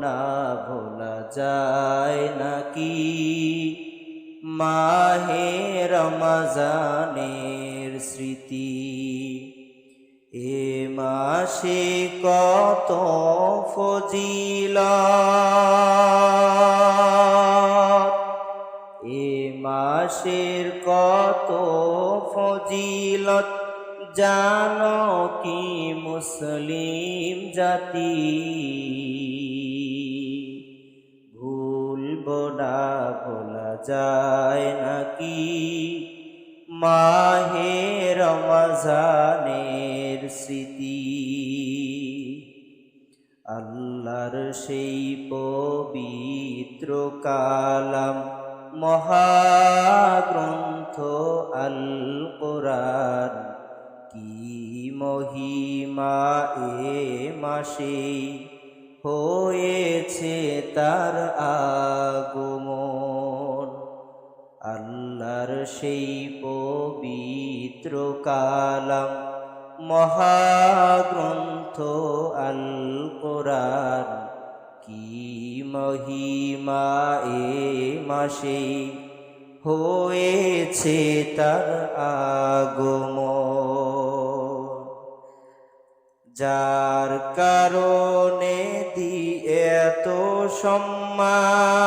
না ভোলা যায় নাকি? মাহে রমজানের স্মৃতি। এ মাসে কত ফজিলা এ মাসের কত ফজিলত, জানো কি মুসলিম জাতি? যায় নাকি? মাহে রমজানের স্মৃতি। আল্লাহর সেই পবিত্র কালাম মহাগ্রন্থ আল কোরআন কি মহিমা এ মাসে হয়েছে তার আগমন? সেই পবিত্র কালাম। মহাগ্রন্থ আল কোরআন কি মহিমা এ মাসে? হয়েছে তার আগমন। যার কারণে দি এত সম্মান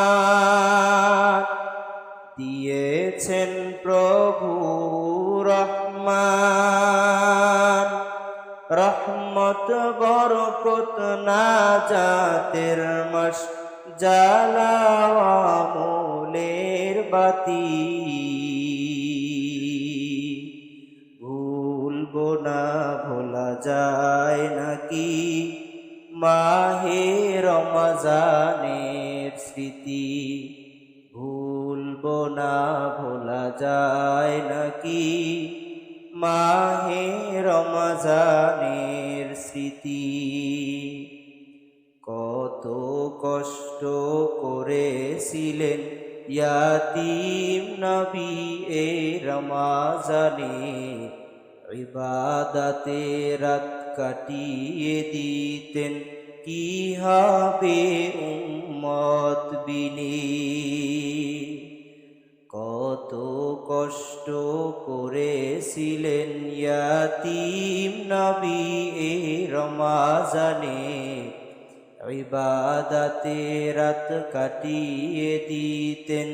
দিয়েছেন প্রভু রহমান। রহমত, বরকত না জাতের মাস জালামলের বাতি। ভুলবো না, ভোলা যায় নাকি? মাহে রমজানের স্মৃতি। না ভোলা যায় নাকি? মাহে রমজানের স্মৃতি। কত কষ্ট করেছিলেন ইয়াতিম নবী এ রমাজানে। ইবাদাতে রাত কাটিয়ে দিতেন, কি হবে উম্মত বিনে? কত কষ্ট করেছিলেন ইয়াতিম নবী এ রমাজানে। ইবাদাতে রাত কাটিয়ে দিতেন,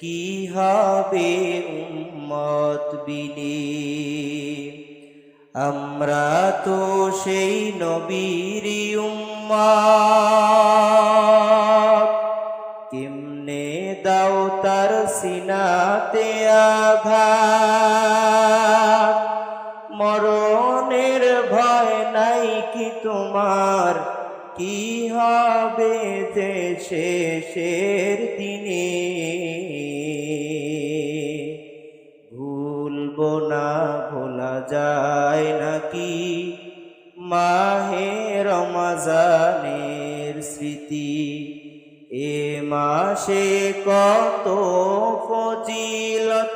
কি হবে উম্মত বিনে? আমরা তো সেই নবীর উম্মত। সিনাতে আঘাত। মরণের ভয় নাই কি তোমার? কি হবে যে শেষের দিনে? ভুলবো না, ভোলা যায় নাকি? মাহে রমজানের স্মৃতি, এ মাসে কত ফজিলত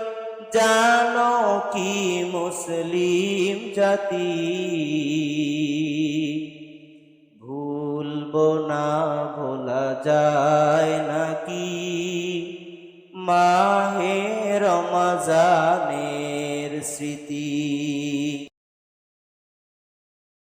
জানো কি মুসলিম জাতি? ভুলবো না ভোলা যায় নাকি? মাহে রমজান